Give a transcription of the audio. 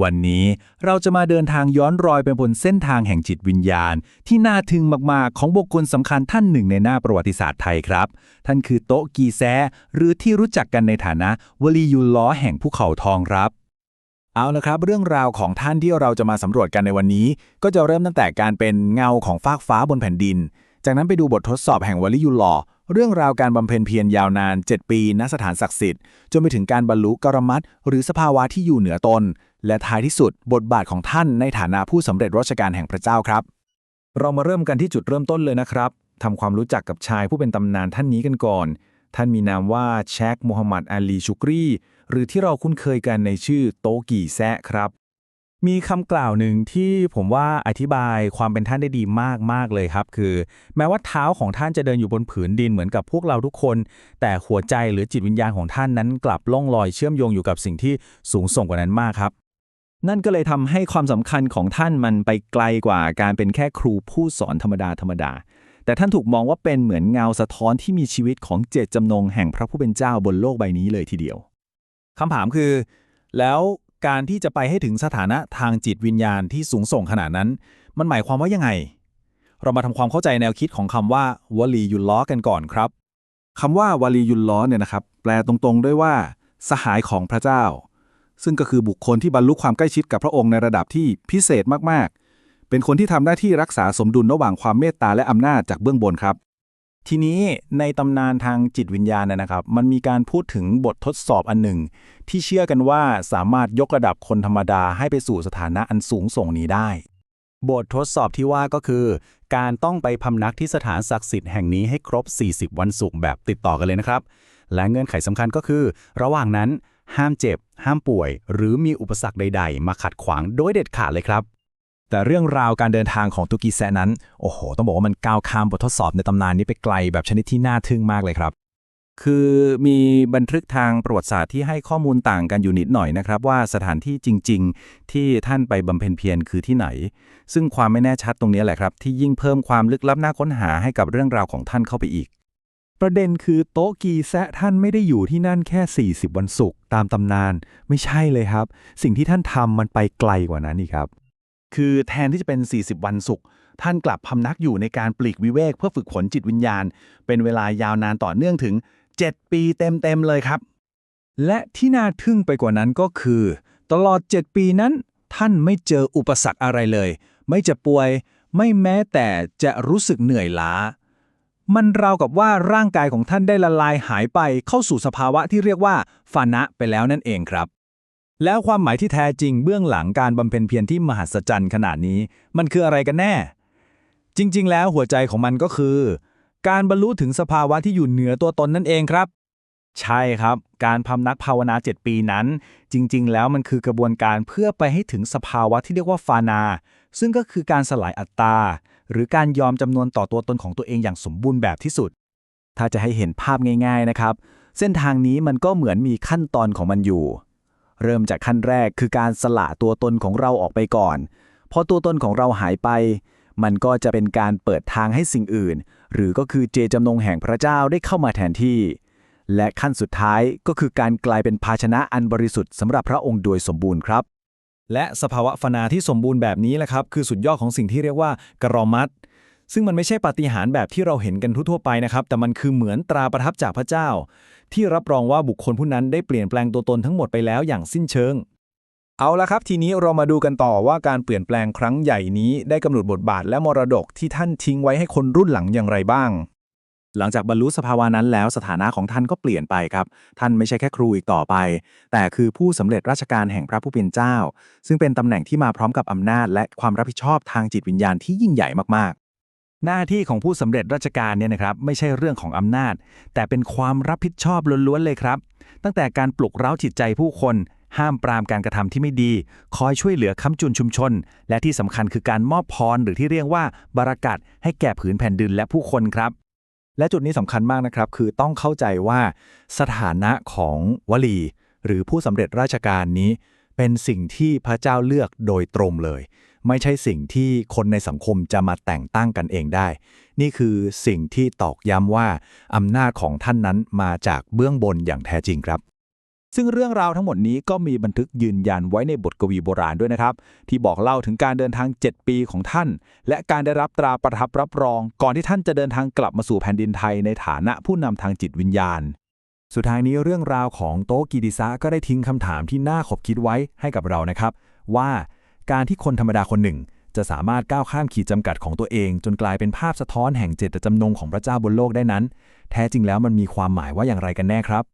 วันนี้เราจะมาเดินทางย้อนรอยไปบนเส้นทางแห่งจิตวิญญาณ ที่น่าทึ่งมาก ๆ ของบุคคลสำคัญท่านหนึ่งในหน้าประวัติศาสตร์ไทยครับ ท่านคือโต๊ะกีแซหรือที่รู้จักกันในฐานะวลียูล้อแห่งภูเขาทองครับ เอาละครับ เรื่องราวของท่านที่เราจะมาสำรวจกันในวันนี้ ก็จะเริ่มตั้งแต่การเป็นเงาของฟากฟ้าบนแผ่นดิน จากนั้นไปดูบททดสอบแห่งวลิยุลลอเรื่องราวการบำเพ็ญเพียรยาวนาน 7 ปีณสถานศักดิ์สิทธิ์จนไปถึงการบรรลุกรมัตหรือสภาวะที่อยู่เหนือตน และท้ายที่สุดบทบาทของท่านในฐานะผู้สำเร็จราชการแห่งพระเจ้าครับ เรามาเริ่มกันที่จุดเริ่มต้นเลยนะครับทำความรู้จักกับชายผู้เป็นตำนานท่านนี้กันก่อน ท่านมีนามว่าแชคมูฮัมหมัดอาลีชุกรี หรือที่เราคุ้นเคยกันในชื่อโตกีแซะครับ มีคำกล่าวหนึ่งที่ผมว่าอธิบายความเป็นท่านได้ดีมากๆเลยครับ คือ แม้ว่าเท้าของท่านจะเดินอยู่บนผืนดินเหมือนกับพวกเราทุกคน แต่หัวใจหรือจิตวิญญาณของท่านนั้นกลับล่องลอยเชื่อมโยงอยู่กับสิ่งที่สูงส่งกว่านั้นมากครับ นั่นก็เลยทำให้ความสำคัญของท่านมันไปไกลกว่าการเป็นแค่ครูผู้สอนธรรมดาธรรมดา แต่ท่านถูกมองว่าเป็นเหมือนเงาสะท้อนที่มีชีวิตของเจตจำนงแห่งพระผู้เป็นเจ้าบนโลกใบนี้เลยทีเดียวคำถามคือ แล้วการที่จะไปให้ถึงสถานะทางจิตวิญญาณที่สูงส่งขนาดนั้น มันหมายความว่ายังไง เรามาทำความเข้าใจแนวคิดของคำว่าวลียุลล้อกันก่อนครับคำว่าวลียุลล้อเนี่ยนะครับ แปลตรงๆด้วยว่า สหายของพระเจ้า ซึ่งก็คือบุคคลที่บรรลุความใกล้ชิดกับพระองค์ในระดับที่พิเศษมากๆ เป็นคนที่ทำหน้าที่รักษาสมดุลระหว่างความเมตตาและอำนาจจากเบื้องบนครับ ทีนี้ในตำนานทางจิตวิญญาณนะครับ มันมีการพูดถึงบททดสอบอันหนึ่ง ที่เชื่อกันว่าสามารถยกระดับคนธรรมดาให้ไปสู่สถานะอันสูงส่งนี้ได้ บททดสอบที่ว่าก็คือ การต้องไปพำนักที่สถานศักดิ์สิทธิ์แห่งนี้ให้ครบ 40 วันศุกร์แบบติดต่อกันเลยนะครับและเงื่อนไขสำคัญก็คือ ระหว่างนั้น ห้ามเจ็บ ห้ามป่วย หรือมีอุปสรรคใด ๆ มาขัดขวางโดยเด็ดขาดเลยครับ แต่เรื่องราวการเดินทางของตุกีแซะนั้น โอ้โห ต้องบอกว่ามันก้าวข้ามบททดสอบในตำนานนี้ไปไกลแบบชนิดที่น่าทึ่งมากเลยครับ คือมีบันทึกทางประวัติศาสตร์ที่ให้ข้อมูลต่างกันอยู่นิดหน่อยนะครับ ว่าสถานที่จริง ๆ ที่ท่านไปบำเพ็ญเพียรคือที่ไหน ซึ่งความไม่แน่ชัดตรงนี้แหละครับ ที่ยิ่งเพิ่มความลึกลับน่าค้นหาให้กับเรื่องราวของท่านเข้าไปอีก ประเด็นคือโต๊ะกีแซะท่านไม่ได้อยู่ที่นั่นแค่ 40 วันศุกร์ตามตำนาน ไม่ใช่เลยครับ สิ่งที่ท่านทำมันไปไกลกว่านั้นอีกครับ คือแทนที่จะเป็น 40 วันศุกร์ท่านกลับพำนักอยู่ในการปลีกวิเวกเพื่อฝึกฝนจิตวิญญาณ เป็นเวลายาวนานต่อเนื่องถึง 7 ปีเต็มๆเลยครับ และที่น่าทึ่งไปกว่านั้นก็คือ ตลอด 7 ปีนั้น ท่านไม่เจออุปสรรคอะไรเลย ไม่จะป่วย ไม่แม้แต่จะรู้สึกเหนื่อยล้า มันราวกับว่าร่างกายของท่านได้ละลายหายไปเข้าสู่สภาวะที่เรียกว่าฟานะไปแล้วนั่นเองครับ แล้วความหมายที่แท้จริงเบื้องหลังการบำเพ็ญเพียรที่มหัศจรรย์ขนาดนี้ มันคืออะไรกันแน่ จริง ๆ แล้วหัวใจของมันก็คือ การบรรลุถึงสภาวะที่อยู่เหนือตัวตนนั่นเองครับ ใช่ครับ การพำนักภาวนา 7 ปีนั้น จริง ๆ แล้วมันคือกระบวนการเพื่อไปให้ถึงสภาวะที่เรียกว่าฟานา ซึ่งก็คือการสลายอัตตา หรือการยอมจำนวนต่อตัวตนของตัวเองอย่างสมบูรณ์แบบที่สุด ถ้าจะให้เห็นภาพง่าย ๆนะครับ เส้นทางนี้มันก็เหมือนมีขั้นตอนของมันอยู่ เริ่มจากขั้นแรกคือการสละตัวตนของเราออกไปก่อน พอตัวตนของเราหายไป มันก็จะเป็นการเปิดทางให้สิ่งอื่น หรือก็คือเจจำนงแห่งพระเจ้าได้เข้ามาแทนที่ และขั้นสุดท้ายก็คือการกลายเป็นภาชนะอันบริสุทธิ์สำหรับพระองค์โดยสมบูรณ์ครับ และสภาวะฟนาที่สมบูรณ์แบบนี้แหละครับ คือสุดยอดของสิ่งที่เรียกว่ากรอมัตซึ่งมันไม่ใช่ปาฏิหาริย์แบบที่เราเห็นกันทั่วไปนะครับ แต่มันคือเหมือนตราประทับจากพระเจ้า ที่รับรองว่าบุคคลผู้นั้นได้เปลี่ยนแปลงตัวตนทั้งหมดไปแล้วอย่างสิ้นเชิง เอาละครับ ทีนี้เรามาดูกันต่อว่าการเปลี่ยนแปลงครั้งใหญ่นี้ได้กำหนดบทบาทและมรดกที่ท่านทิ้งไว้ให้คนรุ่นหลังอย่างไรบ้าง หลังจากบรรลุสภาวะนั้นแล้วสถานะของท่านก็เปลี่ยนไปครับ ท่านไม่ใช่แค่ครูอีกต่อไป แต่คือผู้สำเร็จราชการแห่งพระผู้เป็นเจ้า ซึ่งเป็นตำแหน่งที่มาพร้อมกับอำนาจ และความรับผิดชอบทางจิตวิญญาณที่ยิ่งใหญ่มากๆ หน้าที่ของผู้สำเร็จราชการเนี่ยนะครับไม่ใช่เรื่องของอำนาจ แต่เป็นความรับผิดชอบล้วนๆเลยครับ ตั้งแต่การปลุกเร้าจิตใจผู้คนห้ามปรามการกระทำที่ไม่ดี คอยช่วยเหลือค้ำจุนชุมชน และที่สำคัญคือการมอบพรหรือที่เรียกว่าบารากัดให้แก่ผืนแผ่นดินและผู้คนครับ และจุดนี้สำคัญมากนะครับ คือต้องเข้าใจว่าสถานะของวลี หรือผู้สำเร็จราชการนี้ เป็นสิ่งที่พระเจ้าเลือกโดยตรงเลย ไม่ใช่สิ่งที่คนในสังคมจะมาแต่งตั้งกันเองได้ นี่คือสิ่งที่ตอกย้ำว่าอำนาจของท่านนั้นมาจากเบื้องบนอย่างแท้จริงครับ ซึ่งเรื่องราวทั้งหมดนี้ก็มีบันทึกยืนยันไว้ในบทกวีโบราณด้วยนะครับ ที่บอกเล่าถึงการเดินทาง 7 ปีของท่าน และการได้รับตราประทับรับรอง ก่อนที่ท่านจะเดินทางกลับมาสู่แผ่นดินไทยในฐานะผู้นำทางจิตวิญญาณ สุดท้ายนี้เรื่องราวของโต๊ะกีดิซะก็ได้ทิ้งคำถามที่น่าขบคิดไว้ให้กับเรานะครับ ว่าการที่คนธรรมดาคนหนึ่ง จะสามารถก้าวข้ามขีดจำกัดของตัวเอง จนกลายเป็นภาพสะท้อนแห่งเจตจำนงของพระเจ้าบนโลกได้นั้น แท้จริงแล้วมันมีความหมายว่าอย่างไรกันแน่ครับ